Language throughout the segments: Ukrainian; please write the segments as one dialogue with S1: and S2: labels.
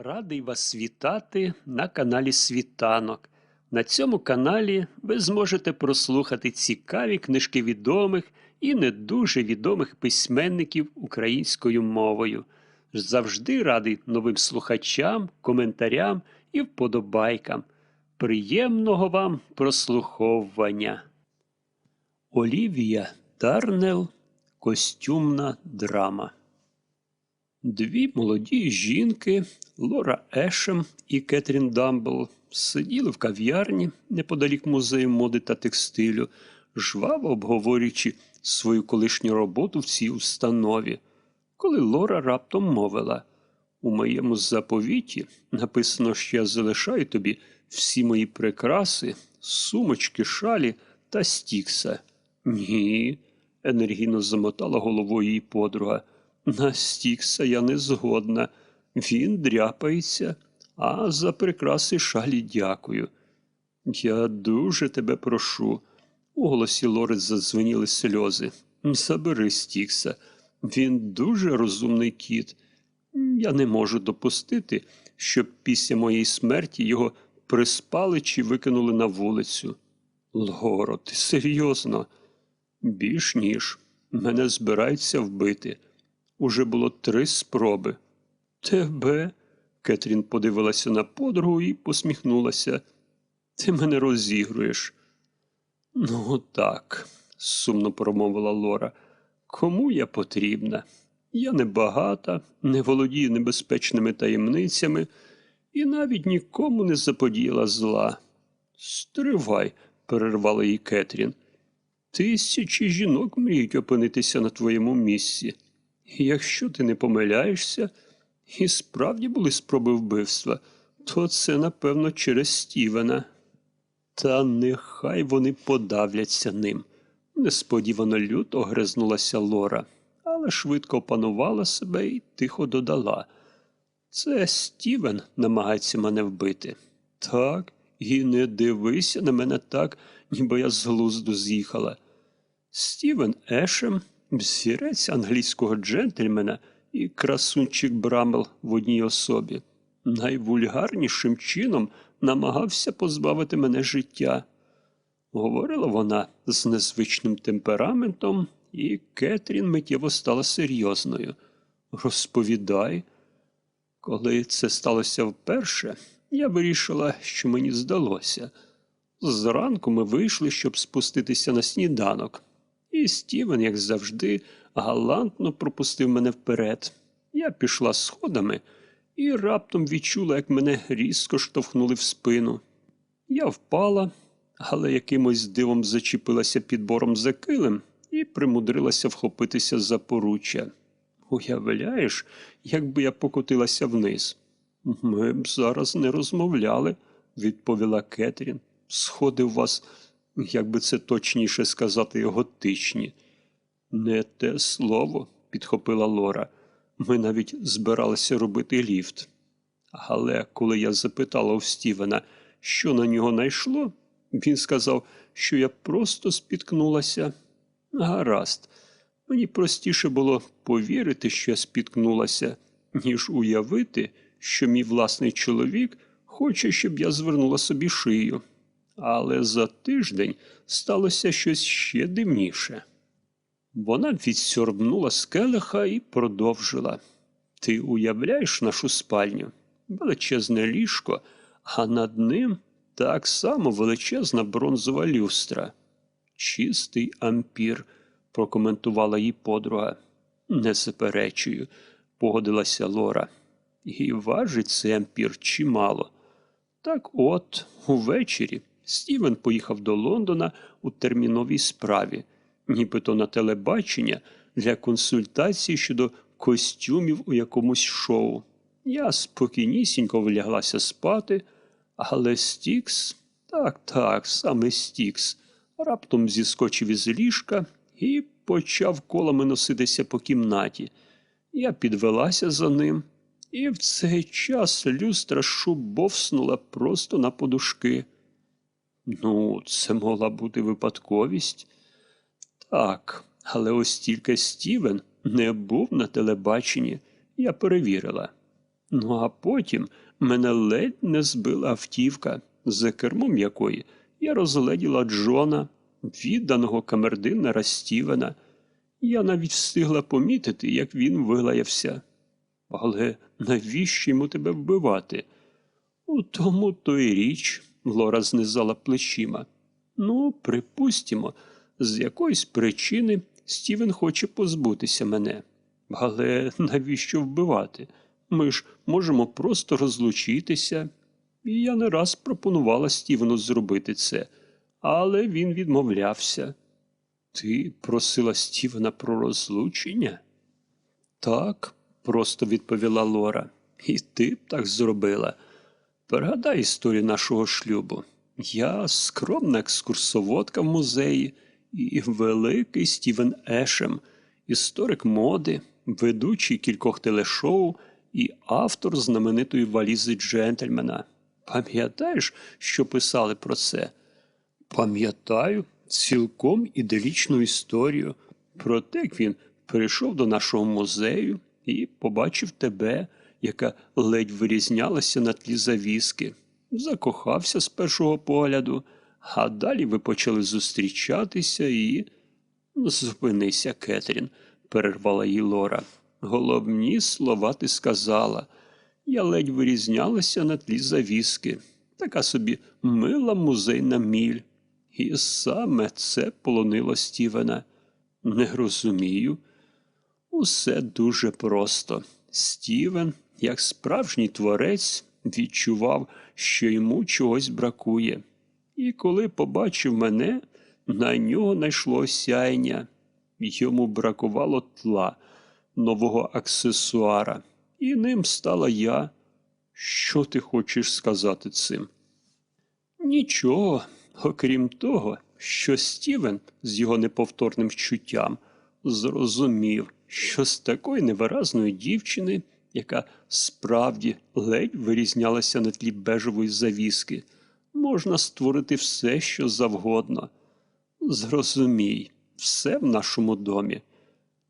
S1: Радий вас вітати на каналі Світанок. На цьому каналі ви зможете прослухати цікаві книжки відомих і не дуже відомих письменників українською мовою. Завжди радий новим слухачам, коментарям і вподобайкам. Приємного вам прослуховування. Олівія Тарнел Костюмна драма. Дві молоді жінки, Лора Ешем і Кетрін Дамбл, сиділи в кав'ярні неподалік музею моди та текстилю, жваво обговорюючи свою колишню роботу в цій установі. Коли Лора раптом мовила у моєму заповіті написано, що я залишаю тобі всі мої прикраси, сумочки, шалі та стікса. Ні, енергійно замотала головою її подруга. На стікса я не згодна. Він дряпається, а за прикраси шалі дякую. Я дуже тебе прошу. У голосі Лори задзвеніли сльози. Забери стікса. Він дуже розумний кіт. Я не можу допустити, щоб після моєї смерті його приспали чи викинули на вулицю. Лоро, ти серйозно? Більш ніж. Мене збираються вбити. Уже було три спроби. Тебе? Кетрін подивилася на подругу і посміхнулася. Ти мене розігруєш. Ну, так, сумно промовила Лора. Кому я потрібна? Я не багата, не володію небезпечними таємницями і навіть нікому не заподіяла зла. Стривай, перервала її Кетрін. Тисячі жінок мріють опинитися на твоєму місці. Якщо ти не помиляєшся, і справді були спроби вбивства, то це, напевно, через Стівена. Та нехай вони подавляться ним. Несподівано люто гризнулася Лора, але швидко опанувала себе і тихо додала. Це Стівен намагається мене вбити. Так, і не дивися на мене так, ніби я з глузду з'їхала. Стівен Ешем, взірець англійського джентльмена і красунчик Брамел в одній особі, найвульгарнішим чином намагався позбавити мене життя. Говорила вона з незвичним темпераментом, і Кетрін миттєво стала серйозною. Розповідай, коли це сталося вперше, я вирішила, що мені здалося. Зранку ми вийшли, щоб спуститися на сніданок, і Стівен, як завжди, галантно пропустив мене вперед. Я пішла сходами і раптом відчула, як мене різко штовхнули в спину. Я впала, але якимось дивом зачепилася підбором за килим і примудрилася вхопитися за поруччя. Уявляєш, якби я покотилася вниз. Ми б зараз не розмовляли, відповіла Кетрін. Сходи у вас, як би це точніше сказати, готичні. Не те слово, підхопила Лора. Ми навіть збиралися робити ліфт. Але коли я запитала у Стівена, що на нього найшло, він сказав, що я просто спіткнулася. Гаразд, мені простіше було повірити, що я спіткнулася, ніж уявити, що мій власний чоловік хоче, щоб я звернула собі шию. Але за тиждень сталося щось ще дивніше. Вона відсьорбнула з келиха і продовжила. Ти уявляєш нашу спальню? Величезне ліжко, а над ним так само величезна бронзова люстра. Чистий ампір, прокоментувала її подруга. Не заперечую, погодилася Лора. І важить цей ампір чимало. Так от, увечері Стівен поїхав до Лондона у терміновій справі, нібито на телебачення для консультацій щодо костюмів у якомусь шоу. Я спокійнісінько вляглася спати, але Стікс, так, так, саме Стікс, раптом зіскочив із ліжка і почав колами носитися по кімнаті. Я підвелася за ним, і в цей час люстра шубовснула просто на подушки. Ну, це могла бути випадковість. Так, але ось тільки Стівен не був на телебаченні, я перевірила. Ну а потім мене ледь не збила автівка, за кермом якої я розгледіла Джона, відданого камердинера Стівена. Я навіть встигла помітити, як він вилаявся. Але навіщо йому тебе вбивати? У тому то й річ, Лора знизала плечима. Ну, припустімо, з якоїсь причини Стівен хоче позбутися мене. Але навіщо вбивати? Ми ж можемо просто розлучитися. І я не раз пропонувала Стівену зробити це, але він відмовлявся. Ти просила Стівена про розлучення? Так, просто відповіла Лора. І ти б так зробила. Пригадай історію нашого шлюбу. Я скромна екскурсоводка в музеї і великий Стівен Ешем, історик моди, ведучий кількох телешоу і автор знаменитої валізи джентльмена. Пам'ятаєш, що писали про це? Пам'ятаю цілком іделічну історію про те, як він прийшов до нашого музею і побачив тебе, яка ледь вирізнялася на тлі завіски, закохався з першого погляду, а далі ви почали зустрічатися і. Зупинися, Кетрін, перервала її Лора. Головні слова ти сказала. Я ледь вирізнялася на тлі завіски, така собі мила музейна міль. І саме це полонило Стівена. Не розумію. Усе дуже просто. Стівен, як справжній творець, відчував, що йому чогось бракує. І коли побачив мене, на нього найшло сяйня. Йому бракувало тла, нового аксесуара, і ним стала я. Що ти хочеш сказати цим? Нічого, окрім того, що Стівен з його неповторним чуттям зрозумів, що з такої невиразної дівчини, яка справді ледь вирізнялася на тлі бежевої завіски, можна створити все, що завгодно. Зрозумій, все в нашому домі.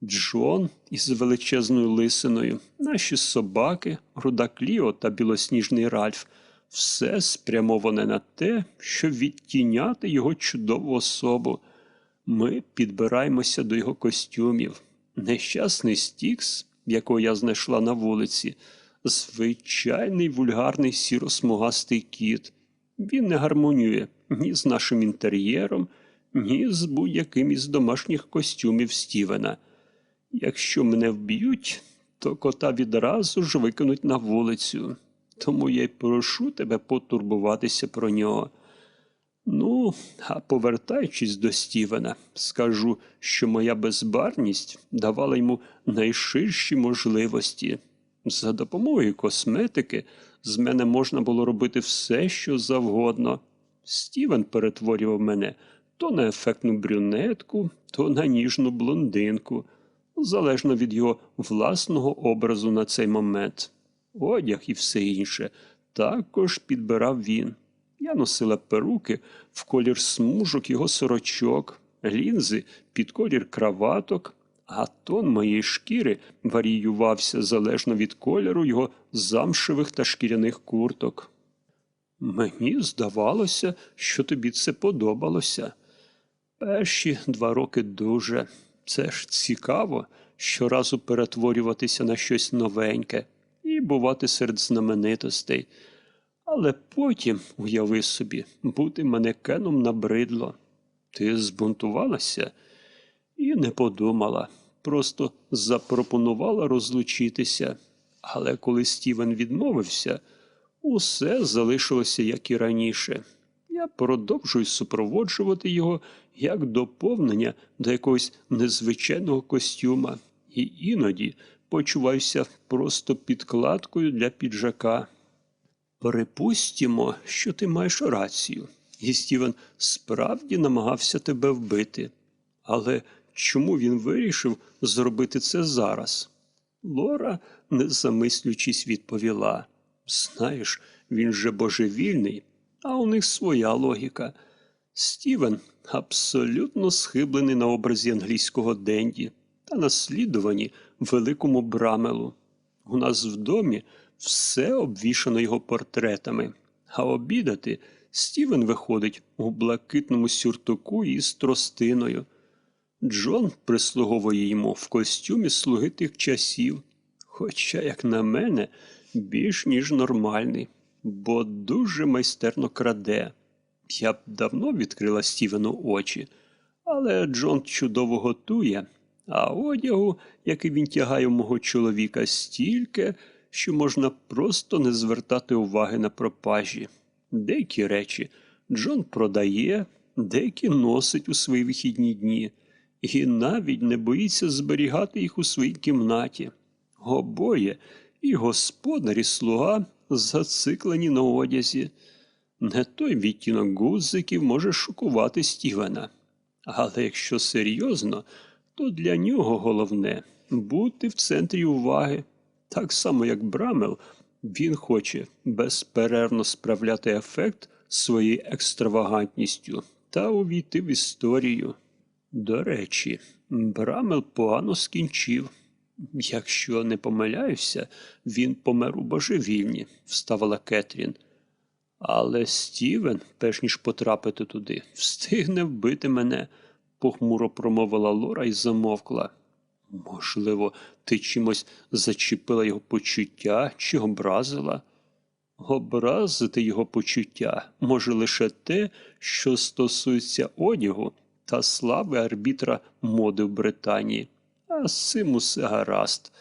S1: Джон із величезною лисиною, наші собаки, руда Кліо та білосніжний Ральф все спрямоване на те, щоб відтіняти його чудову особу. Ми підбираємося до його костюмів. Нещасний Стікс, якого я знайшла на вулиці, звичайний вульгарний сіро-смугастий кіт. Він не гармонює ні з нашим інтер'єром, ні з будь-яким із домашніх костюмів Стівена. Якщо мене вб'ють, то кота відразу ж викинуть на вулицю. Тому я й прошу тебе потурбуватися про нього. Ну, а повертаючись до Стівена, скажу, що моя безбарність давала йому найширші можливості. За допомогою косметики з мене можна було робити все, що завгодно. Стівен перетворював мене то на ефектну брюнетку, то на ніжну блондинку, залежно від його власного образу на цей момент. Одяг і все інше також підбирав він. Я носила перуки в колір смужок його сорочок, лінзи під колір краваток, а тон моєї шкіри варіювався залежно від кольору його замшевих та шкіряних курток. Мені здавалося, що тобі це подобалося. Перші два роки дуже. Це ж цікаво щоразу перетворюватися на щось новеньке і бувати серед знаменитостей. Але потім, уяви собі, бути манекеном набридло. Ти збунтувалася і не подумала, просто запропонувала розлучитися. Але коли Стівен відмовився, усе залишилося як і раніше. Я продовжую супроводжувати його як доповнення до якогось незвичайного костюма, і іноді почуваюся просто підкладкою для піджака. Припустімо, що ти маєш рацію, і Стівен справді намагався тебе вбити. Але чому він вирішив зробити це зараз? Лора, не замислюючись, відповіла Знаєш, він же божевільний, а у них своя логіка. Стівен абсолютно схиблений на образі англійського Денді та наслідувані великому брамелу. У нас в домі все обвішано його портретами. А обідати Стівен виходить у блакитному сюртуку із тростиною. Джон прислуговує йому в костюмі слуги тих часів, хоча, як на мене, більш ніж нормальний, бо дуже майстерно краде. Я б давно відкрила Стівену очі, але Джон чудово готує, а одягу, який він тягає у мого чоловіка, стільки, що можна просто не звертати уваги на пропажі. Деякі речі Джон продає, деякі носить у свої вихідні дні і навіть не боїться зберігати їх у своїй кімнаті. Обоє, і господар, і слуга зациклені на одязі. Не той відтінок гудзиків може шокувати Стівена. Але якщо серйозно, то для нього головне бути в центрі уваги. Так само, як Брамел, він хоче безперервно справляти ефект своєю екстравагантністю та увійти в історію. До речі, Брамел погано скінчив. Якщо не помиляюся, він помер у божевільні, вставила Кетрін. Але Стівен, перш ніж потрапити туди, встигне вбити мене, похмуро промовила Лора і замовкла. Можливо, ти чимось зачепила його почуття чи образила? Образити його почуття може лише те, що стосується одягу та слави арбітра моди в Британії. А з цим усе гаразд.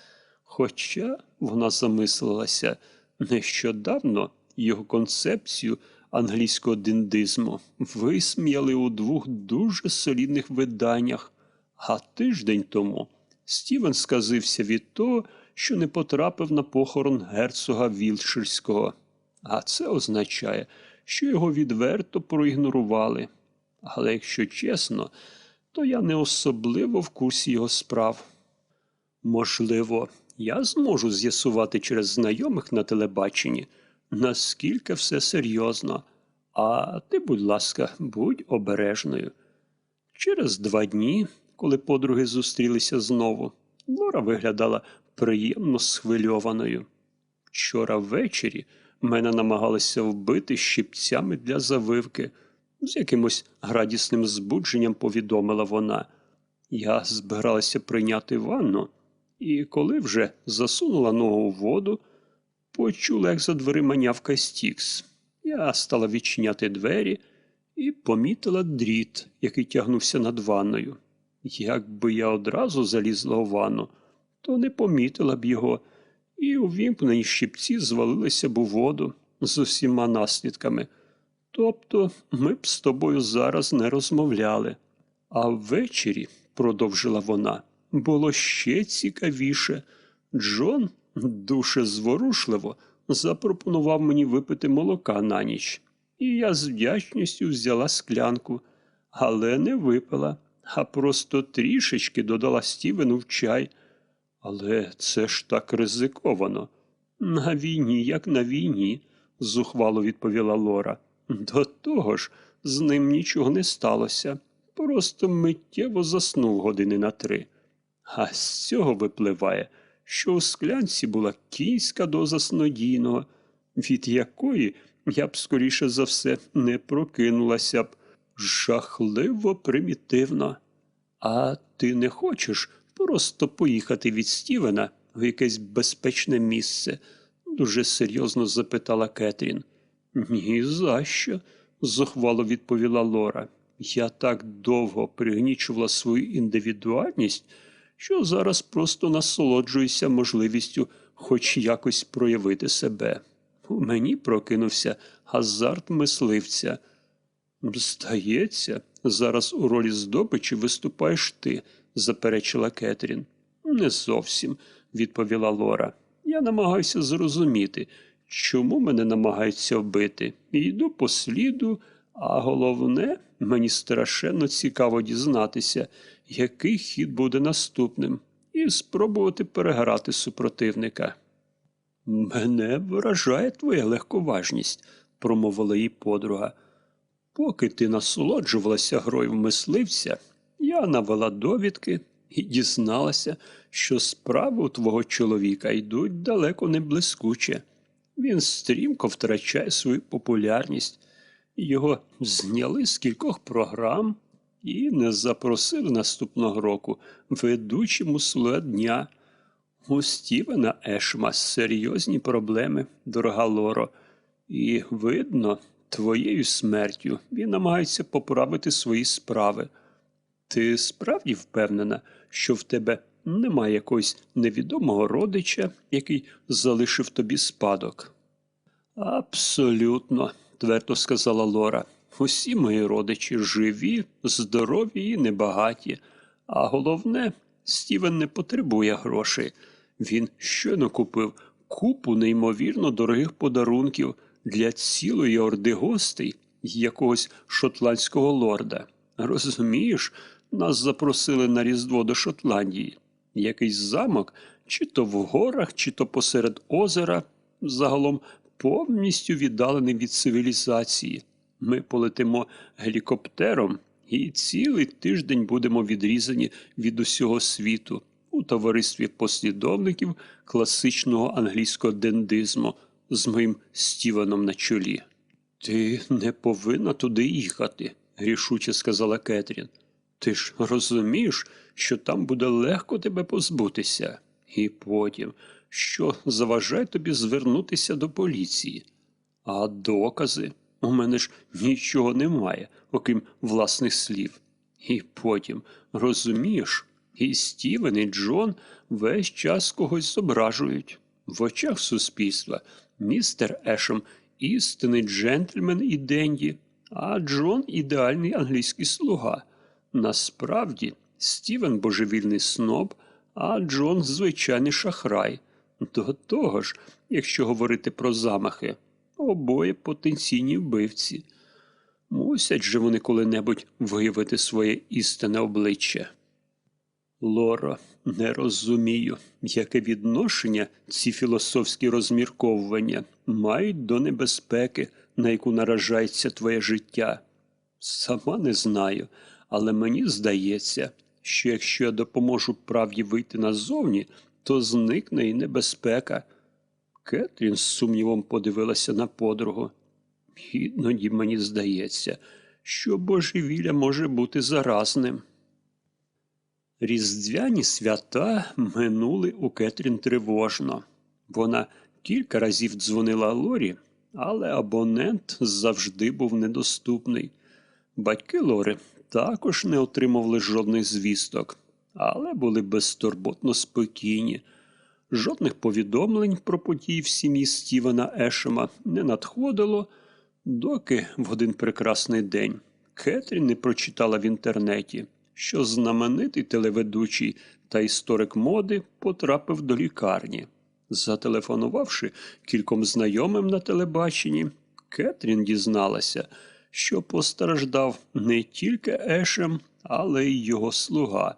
S1: Хоча вона замислилася нещодавно його концепцію англійського диндизму висміяли у двох дуже солідних виданнях, а тиждень тому Стівен сказився від того, що не потрапив на похорон герцога Вілширського. А це означає, що його відверто проігнорували. Але якщо чесно, то я не особливо в курсі його справ. Можливо, я зможу з'ясувати через знайомих на телебаченні, наскільки все серйозно. А ти, будь ласка, будь обережною. Через два дні, коли подруги зустрілися знову, Лора виглядала приємно схвильованою. Вчора ввечері мене намагалися вбити щипцями для завивки. З якимось градісним збудженням повідомила вона. Я збиралася прийняти ванну, і коли вже засунула ногу у воду, почула, як за дверима нявка Стікс. Я стала відчиняти двері і помітила дріт, який тягнувся над ванною. Якби я одразу залізла у ванну, то не помітила б його, і увімкнені щипці звалилися б у воду з усіма наслідками. Тобто ми б з тобою зараз не розмовляли. А ввечері, продовжила вона, було ще цікавіше. Джон дуже зворушливо запропонував мені випити молока на ніч, і я з вдячністю взяла склянку, але не випила, а просто трішечки додала Стівену в чай. Але це ж так ризиковано. На війні, як на війні, зухвало відповіла Лора. До того ж, з ним нічого не сталося, просто миттєво заснув години на три. А з цього випливає, що у склянці була кінська доза снодійного, від якої я б скоріше за все не прокинулася б жахливо примітивно. А ти не хочеш просто поїхати від Стівена в якесь безпечне місце? дуже серйозно запитала Кетрін. Ні за що, зухвало відповіла Лора. Я так довго пригнічувала свою індивідуальність, що зараз просто насолоджуюся можливістю хоч якось проявити себе. У мені прокинувся азарт мисливця. Здається, зараз у ролі здобичі виступаєш ти, заперечила Кетрін. Не зовсім, відповіла Лора. Я намагаюся зрозуміти, чому мене намагаються вбити. Йду по сліду, а головне, мені страшенно цікаво дізнатися, який хід буде наступним, і спробувати переграти супротивника. Мене вражає твоя легковажність, промовила їй подруга. Поки ти насолоджувалася грою в мисливця, я навела довідки і дізналася, що справи у твого чоловіка йдуть далеко не блискуче. Він стрімко втрачає свою популярність. Його зняли з кількох програм і не запросили наступного року ведучим у дня. У Стівена Ешма серйозні проблеми, дорога Лоро, і видно, твоєю смертю він намагається поправити свої справи. Ти справді впевнена, що в тебе немає якогось невідомого родича, який залишив тобі спадок? Абсолютно, твердо сказала Лора. Усі мої родичі живі, здорові і небагаті. А головне, Стівен не потребує грошей. Він щойно купив купу неймовірно дорогих подарунків для цілої орди гостей якогось шотландського лорда. Розумієш, нас запросили на Різдво до Шотландії. Якийсь замок, чи то в горах, чи то посеред озера, загалом повністю віддалений від цивілізації. Ми полетимо гелікоптером і цілий тиждень будемо відрізані від усього світу у товаристві послідовників класичного англійського дендизму з моїм Стівеном на чолі. Ти не повинна туди їхати, рішуче сказала Кетрін. Ти ж розумієш, що там буде легко тебе позбутися. І потім, що заважає тобі звернутися до поліції. А докази? У мене ж нічого немає, окрім власних слів. І потім, розумієш, і Стівен, і Джон весь час когось зображують. В очах суспільства містер Ешем істинний джентльмен і денді, а Джон ідеальний англійський слуга. Насправді, Стівен божевільний сноб, а Джон звичайний шахрай. До того ж, якщо говорити про замахи, обоє потенційні вбивці. Мусять же вони коли-небудь виявити своє істинне обличчя. Лоро, не розумію, яке відношення ці філософські розмірковування мають до небезпеки, на яку наражається твоє життя. Сама не знаю, але мені здається, що якщо я допоможу правді вийти назовні, то зникне і небезпека. Кетрін з сумнівом подивилася на подругу. Іноді мені здається, що божевілля може бути заразним. Різдвяні свята минули у Кетрін тривожно. Вона кілька разів дзвонила Лорі, але абонент завжди був недоступний. Батьки Лори також не отримували жодних звісток, але були безтурботно спокійні. Жодних повідомлень про події в сім'ї Стівена Ешема не надходило, доки в один прекрасний день Кетрін не прочитала в інтернеті, що знаменитий телеведучий та історик моди потрапив до лікарні. Зателефонувавши кільком знайомим на телебаченні, Кетрін дізналася, що постраждав не тільки Ешем, але й його слуга.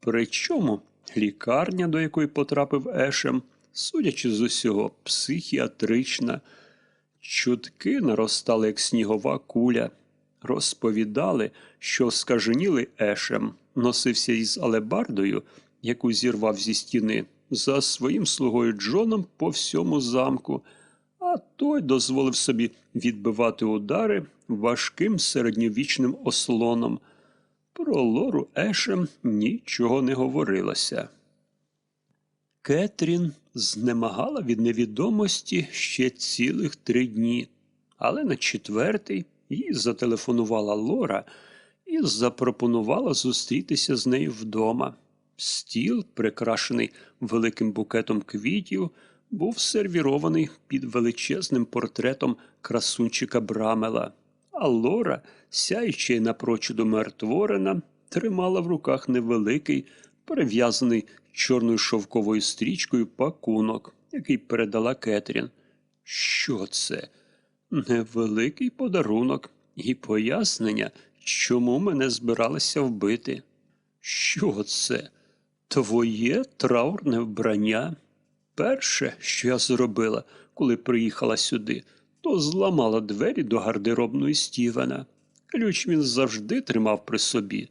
S1: Причому лікарня, до якої потрапив Ешем, судячи з усього, психіатрична. Чутки наростали, як снігова куля. Розповідали, що скаженілий Ешем носився із алебардою, яку зірвав зі стіни, за своїм слугою Джоном по всьому замку, а той дозволив собі відбивати удари важким середньовічним ослоном. Про Лору Ешем нічого не говорилося. Кетрін знемагала від невідомості ще цілих три дні, але на четвертий їй зателефонувала Лора і запропонувала зустрітися з нею вдома. Стіл, прикрашений великим букетом квітів, був сервірований під величезним портретом красунчика Брамела, а Лора, сяючи напрочуд умертворена, тримала в руках невеликий, перев'язаний чорною шовковою стрічкою пакунок, який передала Кетрін. Що це? Невеликий подарунок і пояснення, чому мене збиралися вбити. Що це? Твоє траурне вбрання? Перше, що я зробила, коли приїхала сюди, то зламала двері до гардеробної Стівена. Ключ він завжди тримав при собі.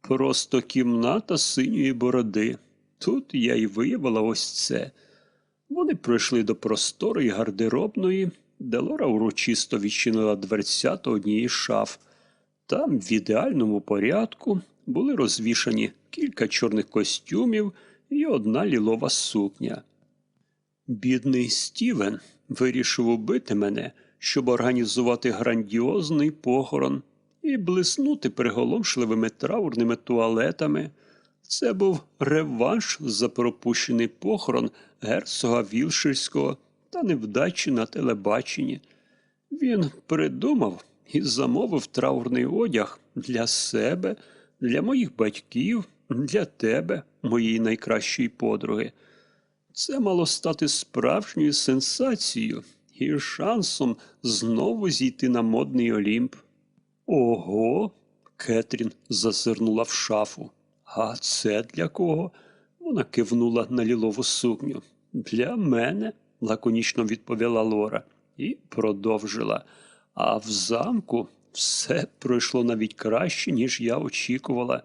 S1: Просто кімната синьої бороди. Тут я й виявила ось це. Вони пройшли до просторої гардеробної, де Лора урочисто відчинила дверцята однієї шаф. Там в ідеальному порядку були розвішані кілька чорних костюмів і одна лілова сукня. Бідний Стівен вирішив убити мене, щоб організувати грандіозний похорон і блиснути приголомшливими траурними туалетами. Це був реванш за пропущений похорон герцога Вілширського та невдачі на телебаченні. Він придумав і замовив траурний одяг для себе, для моїх батьків, для тебе, моєї найкращої подруги. Це мало стати справжньою сенсацією і шансом знову зійти на модний Олімп. Ого. Кетрін зазирнула в шафу. А це для кого? Вона кивнула на лілову сукню. Для мене, лаконічно відповіла Лора і продовжила. А в замку все пройшло навіть краще, ніж я очікувала.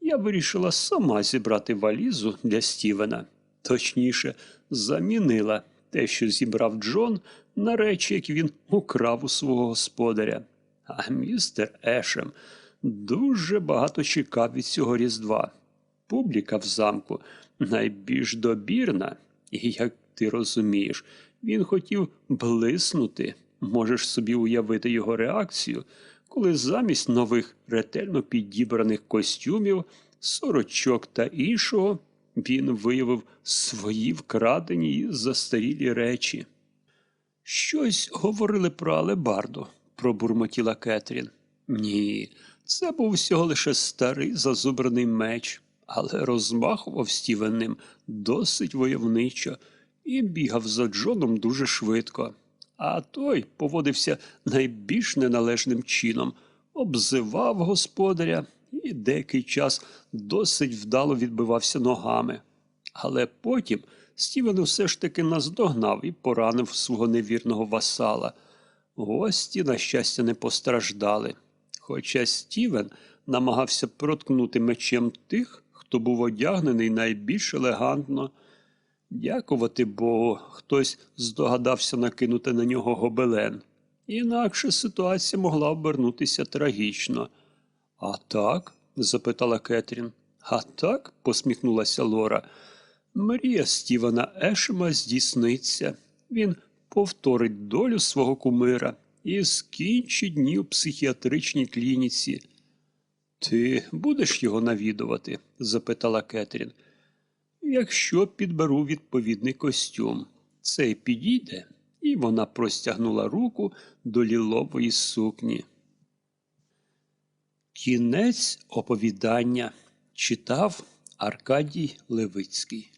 S1: Я вирішила сама зібрати валізу для Стівена. Точніше, замінила те, що зібрав Джон, на речі, які він украв у свого господаря. А містер Ешем дуже багато чекав від цього різдва. Публіка в замку найбільш добірна, і, як ти розумієш, він хотів блиснути. Можеш собі уявити його реакцію, коли замість нових ретельно підібраних костюмів, сорочок та іншого він виявив свої вкрадені і застарілі речі. Щось говорили про Алебарду, пробурмотіла Кетрін. Ні, це був всього лише старий зазубраний меч, але розмахував Стівен ним досить войовничо і бігав за Джоном дуже швидко. А той поводився найбільш неналежним чином, обзивав господаря і деякий час досить вдало відбивався ногами. Але потім Стівен усе ж таки наздогнав і поранив свого невірного васала. Гості, на щастя, не постраждали. Хоча Стівен намагався проткнути мечем тих, хто був одягнений найбільш елегантно. Дякувати Богу, хтось здогадався накинути на нього гобелен. Інакше ситуація могла обернутися трагічно. А так? запитала Кетрін. А так? посміхнулася Лора. Мрія Стівена Ешема здійсниться. Він повторить долю свого кумира і скінчить дні у психіатричній клініці. Ти будеш його навідувати? запитала Кетрін. Якщо підберу відповідний костюм, цей підійде, і вона простягнула руку до лілової сукні. Кінець оповідання читав Аркадій Левицький.